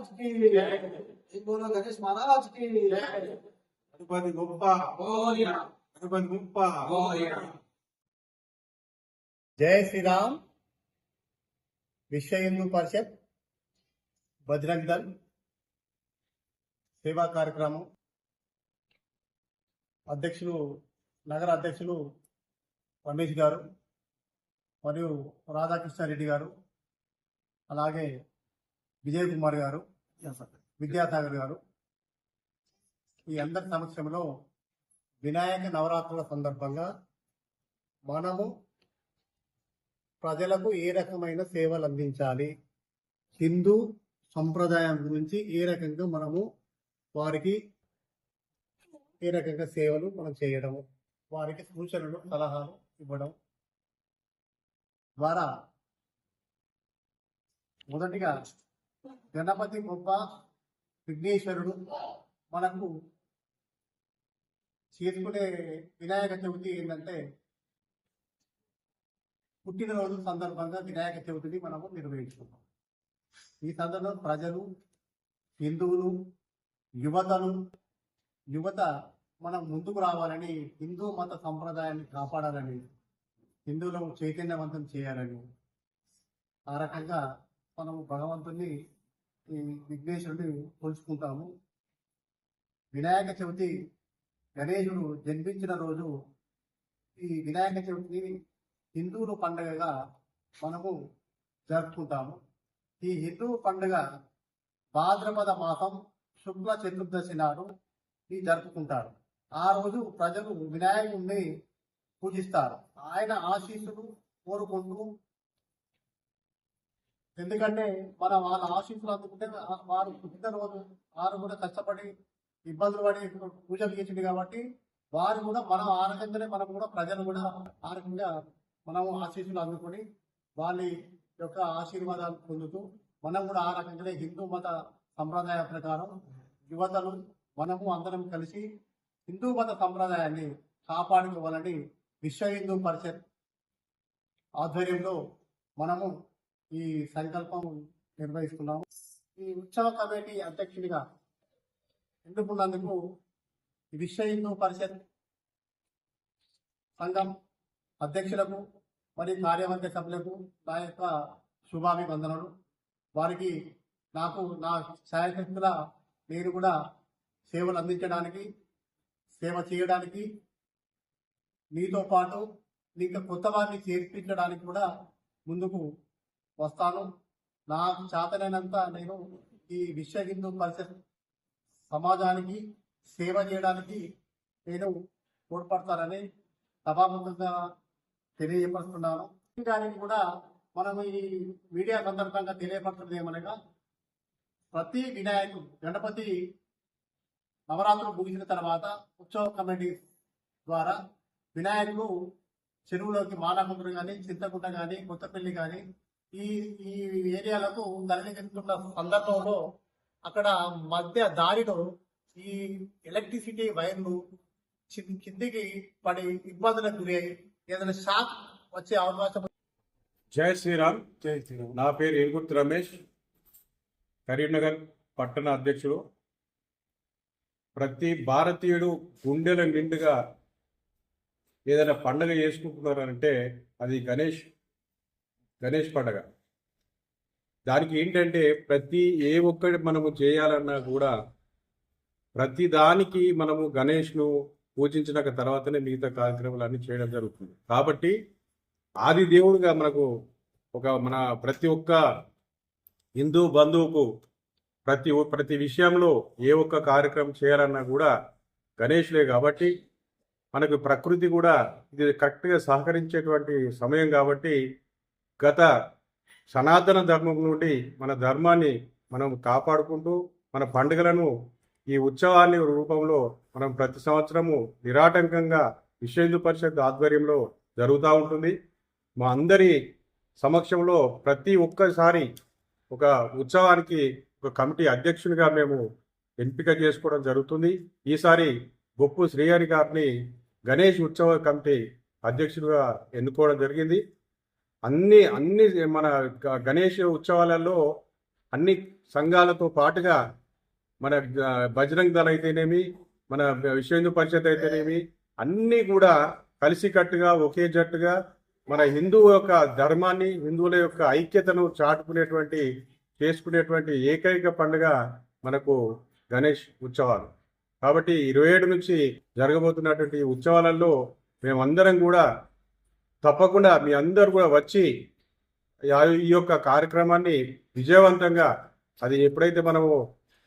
మహారాజ్కి బోలో గణేష్ మహారాజ్కి గణపతి గొప్ప గణపతి గొప్ప జయ శ్రీరామ్. విశ్వ హిందూ పరిషత్ బజరంగ్ దళ్ సేవా కార్యక్రమం. అధ్యక్షులు నగర అధ్యక్షులు రమేష్ గారు మరియు రాధాకృష్ణారెడ్డి గారు అలాగే విజయ్ కుమార్ గారు విద్యాసాగర్ గారు. ఈ అందరి సమక్షంలో వినాయక నవరాత్రుల సందర్భంగా మనము ప్రజలకు ఏ రకమైన సేవలు అందించాలి హిందూ సంప్రదాయం గురించి ఏ రకంగా మనము వారికి ఏ రకంగా సేవలు మనం చేయడము వారికి సూచనలు సలహాలు ఇవ్వడం ద్వారా మొదటిగా గణపతి గొప్ప విఘ్నేశ్వరుడు. మనకు చేసుకునే వినాయక చవితి ఏంటంటే పుట్టినరోజు సందర్భంగా వినాయక చవితిని మనము నిర్వహించుకుంటాం. ఈ సందర్భంలో ప్రజలు హిందువులు యువతను యువత మనం ముందుకు రావాలని హిందూ మత సంప్రదాయాన్ని కాపాడాలని హిందువులను చైతన్యవంతం చేయాలని ఆ రకంగా మనము భగవంతుని ఈ విఘ్నేశ్వరుని పోల్చుకుంటాము వినాయక చవితి గణేశుడు జన్మించిన రోజు ఈ వినాయక చవితిని హిందువుల పండుగగా మనము జరుపుకుంటాము. ఈ హిందూ పండుగ భాద్రపద మాసం శుక్ల చతుర్దశి నాడు ఈ జరుపుకుంటారు. ఆ రోజు ప్రజలు వినాయకుడిని పూజిస్తారు. ఆయన ఆశీస్సులు కోరుకుంటూ ఎందుకంటే మన వాళ్ళ ఆశీస్సులు అందుకుంటే వారు వారు పుట్టినరోజు వారు కూడా కష్టపడి ఇబ్బందులు పడి పూజలు చేసింది కాబట్టి వారు కూడా మనం ఆ రకంగానే మనం కూడా ప్రజలు కూడా ఆ రకంగా మనం ఆశీస్సులు అందుకొని వాళ్ళ యొక్క ఆశీర్వాదాలు పొందుతూ మనం కూడా ఆ రకంగానే హిందూ మత సంప్రదాయ ప్రకారం యువతలు మనము అందరం కలిసి హిందూ మత సంప్రదాయాన్ని కాపాడుకోవాలని విశ్వ హిందూ పరిషత్ ఆధ్వర్యంలో మనము ఈ సంకల్పం నిర్వహిస్తున్నాము. ఈ ఉత్సవ కమిటీ అధ్యక్షుడిగా ఎన్నుకున్నందుకు విశ్వ హిందూ పరిషత్ సంఘం అధ్యక్షులకు మరియు కార్యవర్గ సభ్యులకు నా యొక్క శుభాభివందనలు. వారికి నాకు నా ఛాయశక్తుల నేను కూడా సేవలు అందించడానికి సేవ చేయడానికి నీతో పాటు ఇంకా కొత్త వారిని చేర్పించడానికి కూడా ముందుకు వస్తాను. నా చేతనైనంత నేను ఈ విశ్వ హిందూ పరిషత్ సమాజానికి సేవ చేయడానికి నేను తోడ్పడతానని సభాముఖంగా తెలియపరుస్తున్నాను. దానికి కూడా మనం ఈ మీడియా సందర్భంగా తెలియపరుస్తున్నది ఏమనగా ప్రతి వినాయకుడు గణపతి నవరాత్రులు ముగిసిన తర్వాత ఉత్సవ కమిటీ ద్వారా వినాయకుడు చెరువులోకి మానకుంటుడు కానీ చింతకుంట కానీ కొత్తపల్లి కానీ ఈ ఈ ఏరియాలకు తరలిస్తున్న సందర్భంలో అక్కడ మధ్య దారిలో ఈ ఎలక్ట్రిసిటీ వైర్లు కిందికి పడి ఇబ్బందులకు గురి ఏదైనా షాక్ వచ్చే అవకాశం జై శ్రీరామ్. నా పేరు ఏనుగుర్తి రమేష్. కరీంనగర్ పట్టణ అధ్యక్షుడు. ప్రతి భారతీయుడు గుండెల నిండుగా ఏదైనా పండగ చేసుకుంటున్నారంటే అది గణేష్ గణేష్ పండగ. దానికి ఏంటంటే ప్రతి ఏ ఒక్కటి మనము చేయాలన్నా కూడా ప్రతి దానికి మనము గణేష్ను పూజించిన తర్వాతనే మిగతా కార్యక్రమాలన్నీ చేయడం జరుగుతుంది. కాబట్టి ఆది దేవుడిగా మనకు ఒక మన ప్రతి ఒక్క హిందూ బంధువుకు ప్రతి ఒ- ప్రతి విషయంలో ఏ ఒక్క కార్యక్రమం చేయాలన్నా కూడా గణేష్లే కాబట్టి మనకు ప్రకృతి కూడా ఇది కరెక్ట్గా సహకరించేటువంటి సమయం కాబట్టి గత సనాతన ధర్మం నుండి మన ధర్మాన్ని మనం కాపాడుకుంటూ మన పండుగలను ఈ ఉత్సవాన్ని రూపంలో మనం ప్రతి సంవత్సరము నిరాటంకంగా విశ్వేందు పరిషత్ ఆధ్వర్యంలో జరుగుతూ ఉంటుంది. మా అందరి సమక్షంలో ప్రతి ఒక్కసారి ఒక ఉత్సవానికి ఒక కమిటీ అధ్యక్షునిగా మేము ఎంపిక చేసుకోవడం జరుగుతుంది. ఈసారి బొప్పు శ్రీహరి గారిని గణేష్ ఉత్సవ కమిటీ అధ్యక్షుడిగా ఎన్నుకోవడం జరిగింది. అన్ని అన్ని మన గణేష్ ఉత్సవాలలో అన్ని సంఘాలతో పాటుగా మన బజరంగ్ దళ అయితేనేమి మన విశ్వ హిందూ పరిషత్ అయితేనేమి అన్నీ కూడా కలిసికట్టుగా ఒకే జట్టుగా మన హిందువు యొక్క ధర్మాన్ని హిందువుల యొక్క ఐక్యతను చాటుకునేటువంటి చేసుకునేటువంటి ఏకైక పండుగ మనకు గణేష్ ఉత్సవాలు. కాబట్టి ఇరవై ఏడు నుంచి జరగబోతున్నటువంటి ఉత్సవాలలో మేమందరం కూడా తప్పకుండా మీ అందరు కూడా వచ్చి ఈ యొక్క కార్యక్రమాన్ని విజయవంతంగా అది ఎప్పుడైతే మనము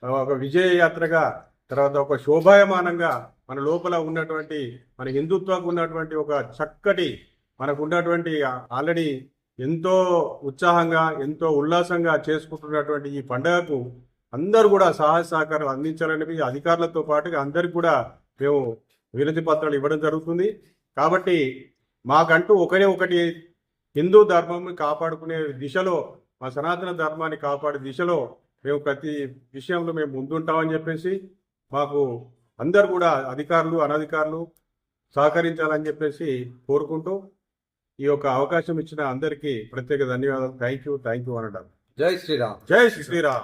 ఒక విజయ యాత్రగా తర్వాత ఒక శోభాయమానంగా మన లోపల ఉన్నటువంటి మన హిందుత్వాకు ఉన్నటువంటి ఒక చక్కటి మనకు ఉన్నటువంటి ఆల్రెడీ ఎంతో ఉత్సాహంగా ఎంతో ఉల్లాసంగా చేసుకుంటున్నటువంటి ఈ పండుగకు అందరూ కూడా సహాయ సహకారం అందించాలని అధికారులతో పాటుగా అందరికి కూడా మేము వినతి పత్రాలు ఇవ్వడం జరుగుతుంది. కాబట్టి మాకంటూ ఒకరే ఒకటి హిందూ ధర్మం కాపాడుకునే దిశలో మా సనాతన ధర్మాన్ని కాపాడే దిశలో మేము ప్రతి విషయంలో మేము ముందుంటామని చెప్పేసి మాకు అందరు కూడా అధికారులు అనధికారులు సహకరించాలని చెప్పేసి కోరుకుంటూ ఈ యొక్క అవకాశం ఇచ్చిన అందరికీ ప్రత్యేక ధన్యవాదాలు. థ్యాంక్ యూ థ్యాంక్ యూ అనడం. జై శ్రీరామ్. జై శ్రీరామ్.